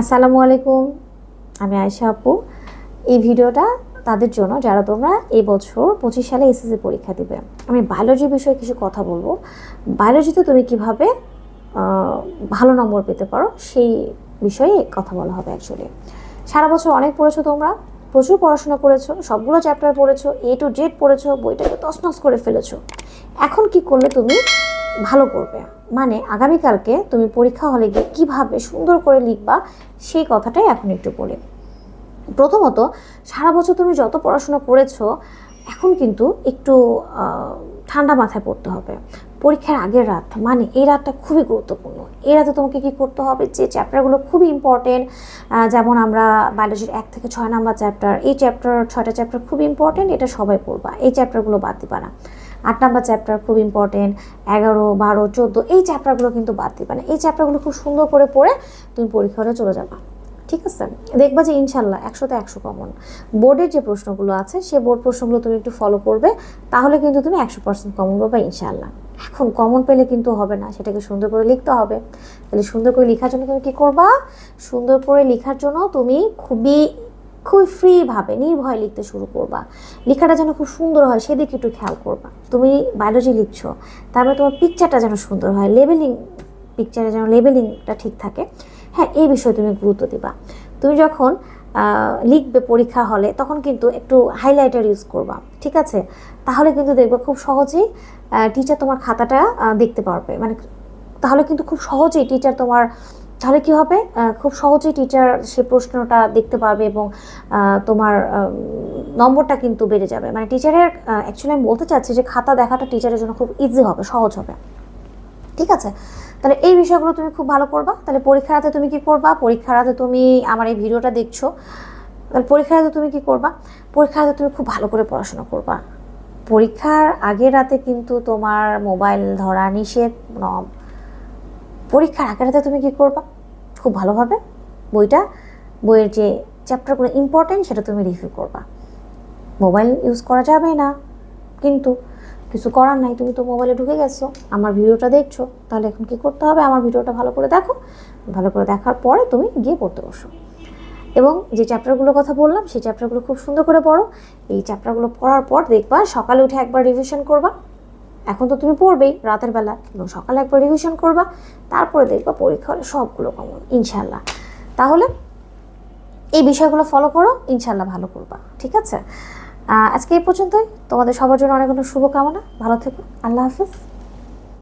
আসসালামু আলাইকুম। আমি আয়শা আপু। এই ভিডিওটা তাদের জন্য যারা তোমরা এবছর পঁচিশ সালে এসএসসি পরীক্ষা দিবে, আমি বায়োলজি বিষয়ে কিছু কথা বলব। বায়োলজিতে তুমি কীভাবে ভালো নম্বর পেতে পারো, সেই বিষয়ে কথা বলা হবে অ্যাকচুয়ালি সারা বছর অনেক পড়েছো তোমরা, প্রচুর পড়াশোনা করেছ, সবগুলো চ্যাপ্টার পড়েছো এ টু জেড পড়েছো, বইটাকে তছনছ করে ফেলেছো। এখন কি করলে তুমি ভালো করবে। মানে আগামীকালকে তুমি পরীক্ষা হলে গিয়ে কীভাবে সুন্দর করে লিখবা, সেই কথাটাই এখন একটু বলি। প্রথমত, সারা বছর তুমি যত পড়াশোনা করেছ, এখন কিন্তু একটু ঠান্ডা মাথায় পড়তে হবে। পরীক্ষার আগের রাত মানে এই রাতটা খুবই গুরুত্বপূর্ণ। এই রাতে তোমাকে কি করতে হবে? যে চ্যাপ্টারগুলো খুবই ইম্পর্টেন্ট যেমন আমরা বায়োলজির এক থেকে ছয় নাম্বার চ্যাপ্টার, এই চ্যাপ্টার, ছয়টা চ্যাপ্টার খুব ইম্পর্টেন্ট এটা সবাই পড়বা। এই চ্যাপ্টারগুলো বাদ দিবা না। আট নাম্বার চ্যাপ্টার খুব ইম্পর্টেন্ট এগারো, বারো, চোদ্দ, এই চ্যাপ্টারগুলো কিন্তু বাদ দিবা। না এই চ্যাপ্টারগুলো খুব সুন্দর করে পড়ে তুমি পরীক্ষা হলে চলে যাবা। ঠিক আছে? দেখবা যে ইনশাল্লাহ একশোতে একশো কমন বোর্ডের যে প্রশ্নগুলো আছে সেই বোর্ড প্রশ্নগুলো তুমি একটু ফলো করবে, তাহলে কিন্তু তুমি একশো পার্সেন্ট কমন পাবা ইনশাল্লাহ এখন কমন পেলে কিন্তু হবে না, সেটাকে সুন্দর করে লিখতে হবে। তাহলে সুন্দর করে লেখার জন্য তুমি কী করবা? সুন্দর করে লেখার জন্য তুমি খুবই খুবই ফ্রিভাবে নির্ভয় লিখতে শুরু করবা। লেখাটা যেন খুব সুন্দর হয়, সেদিকে একটু খেয়াল করবা। তুমি বায়োলজি লিখছো, তারপরে তোমার পিকচারটা যেন সুন্দর হয় লেবেলিং পিকচারে যেন লেবেলিংটা ঠিক থাকে। হ্যাঁ এই বিষয়ে তুমি গুরুত্ব দিবা। তুমি যখন লিখবে পরীক্ষা হলে, তখন কিন্তু একটু হাইলাইটার ইউজ করবা, ঠিক আছে? তাহলে কিন্তু দেখবে খুব সহজেই টিচার তোমার খাতাটা দেখতে পারবে। মানে তাহলে কিন্তু খুব সহজেই টিচার তোমার তাহলে কি হবে? খুব সহজেই টিচার সে প্রশ্নটা দেখতে পারবে এবং তোমার নম্বরটা কিন্তু বেড়ে যাবে। মানে টিচারের অ্যাকচুয়ালি আমি বলতে চাচ্ছি যে খাতা দেখাটা টিচারের জন্য খুব ইজি হবে, সহজ হবে। ঠিক আছে? তাহলে এই বিষয়গুলো তুমি খুব ভালো করবা। তাহলে পরীক্ষার হাতে তুমি কি করবা? পরীক্ষার হাতে তুমি আমার এই ভিডিওটা দেখছ। তাহলে পরীক্ষার হাতে তুমি কি করবা? পরীক্ষার হাতে তুমি খুব ভালো করে পড়াশোনা করবা। পরীক্ষার আগের রাতে কিন্তু তোমার মোবাইল ধরা নিষেধ পরীক্ষার রাতে তুমি কি করবা? খুব ভালোভাবে। বইটা, বইয়ের যে চ্যাপ্টারগুলো ইম্পর্টেন্ট সেটা তুমি রিভিউ করবা। মোবাইল ইউজ করা যাবে না। কিন্তু কিছু করার নাই, তুমি তো মোবাইলে ঢুকে গেছো। আমার ভিডিওটা দেখছ। তাহলে এখন কি করতে হবে? আমার ভিডিওটা ভালো করে দেখো। ভালো করে দেখার পরে তুমি গিয়ে পড়তে বসো। এবং যে চ্যাপ্টারগুলোর কথা বললাম, সেই চ্যাপ্টারগুলো খুব সুন্দর করে পড়ো। এই চ্যাপ্টারগুলো পড়ার পর দেখবা, সকালে উঠে একবার রিভিশন করবা। এখন তো তুমি পড়বেই রাতের বেলা এবং সকালে একবার রিভিশন করবা, তারপরে দেখবা পরীক্ষা সবগুলো কমন ইনশাল্লাহ তাহলে এই বিষয়গুলো ফলো করো ইনশাল্লাহ ভালো করবা, ঠিক আছে? আজকে এই পর্যন্তই। তোমাদের সবার জন্য অনেক অনেক শুভকামনা। ভালো থেকো। আল্লাহ হাফিজ।